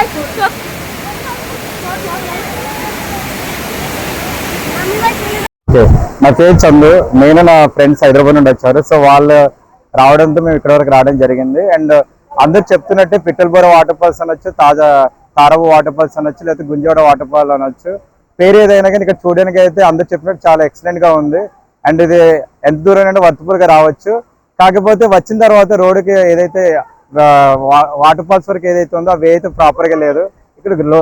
ơi cứu నా పేరు చందు. నేను నా ఫ్రెండ్స్ హైదరాబాద్ నుండి వచ్చారు. సో వాళ్ళు రావడంతో మేము ఇక్కడ వరకు రావడం జరిగింది. అండ్ అందరు చెప్తున్నట్టే పిట్టల్బోర వాటర్ ఫాల్స్ అనొచ్చు తాజా తారవ వాటర్ ఫాల్స్ అనొచ్చు లేకపోతే గుంజవాడ వాటర్ ఫాల్ అనొచ్చు. పేరు ఏదైనా కానీ ఇక్కడ చూడడానికి అయితే అందరు చెప్పినట్టు చాలా ఎక్సలెంట్గా ఉంది. అండ్ ఇది ఎంత దూరం అంటే వర్తపూర్గా రావచ్చు. కాకపోతే వచ్చిన తర్వాత రోడ్డుకి ఏదైతే వాటర్ ఫాల్స్ వరకు ఏదైతే ఉందో అవి అయితే ప్రాపర్గా లేదు. ఇక్కడ లో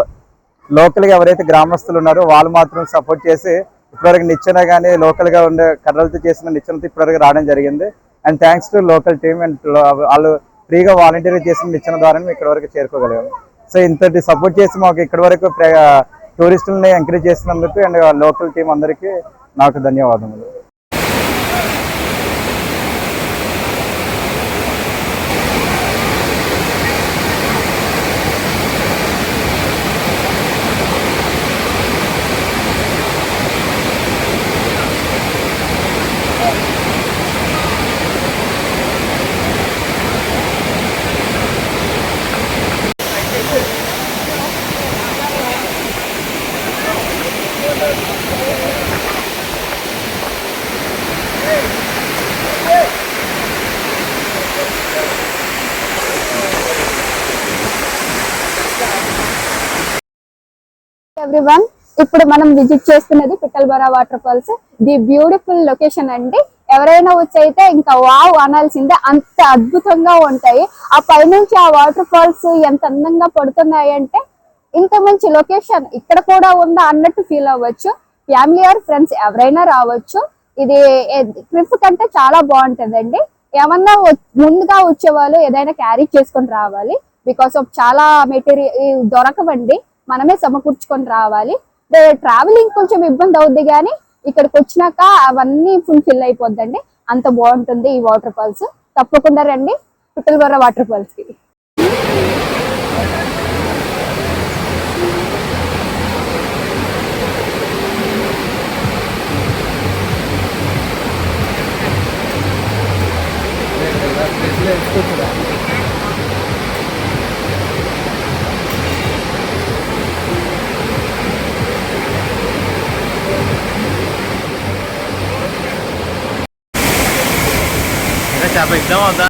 లోకల్గా ఎవరైతే గ్రామస్తులు ఉన్నారో వాళ్ళు మాత్రం సపోర్ట్ చేసి ఇప్పటివరకు నిచ్చెన కానీ లోకల్గా ఉండే కర్రలతో చేసిన నిచ్చెనతో ఇప్పటివరకు రావడం జరిగింది. And thanks to local team and వాళ్ళు ఫ్రీగా వాలంటీర్గా చేసిన నిచ్చెన ద్వారా మేము ఇక్కడ వరకు చేరుకోగలిగాము సో ఇంతటి సపోర్ట్ చేసి మాకు ఇక్కడ వరకు టూరిస్టులని ఎంకరేజ్ చేసినందుకు అండ్ లోకల్ టీం అందరికీ నాకు ధన్యవాదములు. ఎవ్రీవన్. ఇప్పుడు మనం విజిట్ చేస్తున్నది Pittalbara water falls. The beautiful location అండి. ఎవరైనా వచ్చి అయితే ఇంకా వావ్ అనాల్సిందే. అంత అద్భుతంగా ఉంటాయి. ఆ పైనుంచి ఆ వాటర్ ఫాల్స్ ఎంత అందంగా పడుతున్నాయి అంటే ఇంత మంచి లొకేషన్ ఇక్కడ కూడా ఉందా అన్నట్టు ఫీల్ అవ్వచ్చు. ఫ్యామిలీ ఆర్ ఫ్రెండ్స్ ఎవరైనా రావచ్చు. ఇది ట్రిప్ కంటే చాలా బాగుంటుందండి. ఏమన్నా ముందుగా వచ్చేవాళ్ళు ఏదైనా క్యారీ చేసుకొని రావాలి. బికాస్ ఆఫ్ చాలా మెటీరియల్ దొరకవండి. మనమే సమకూర్చుకొని రావాలి. ట్రావెలింగ్ కొంచెం ఇబ్బంది అవుద్ది కానీ ఇక్కడికి వచ్చినాక అవన్నీ ఫుల్ఫిల్ అయిపోద్దండి. అంత బాగుంటుంది ఈ వాటర్ ఫాల్స్ తప్పకుండా రండి. పుట్టలబొర్ర వాటర్ ఫాల్స్కి. ఇంకా Tá, então, andar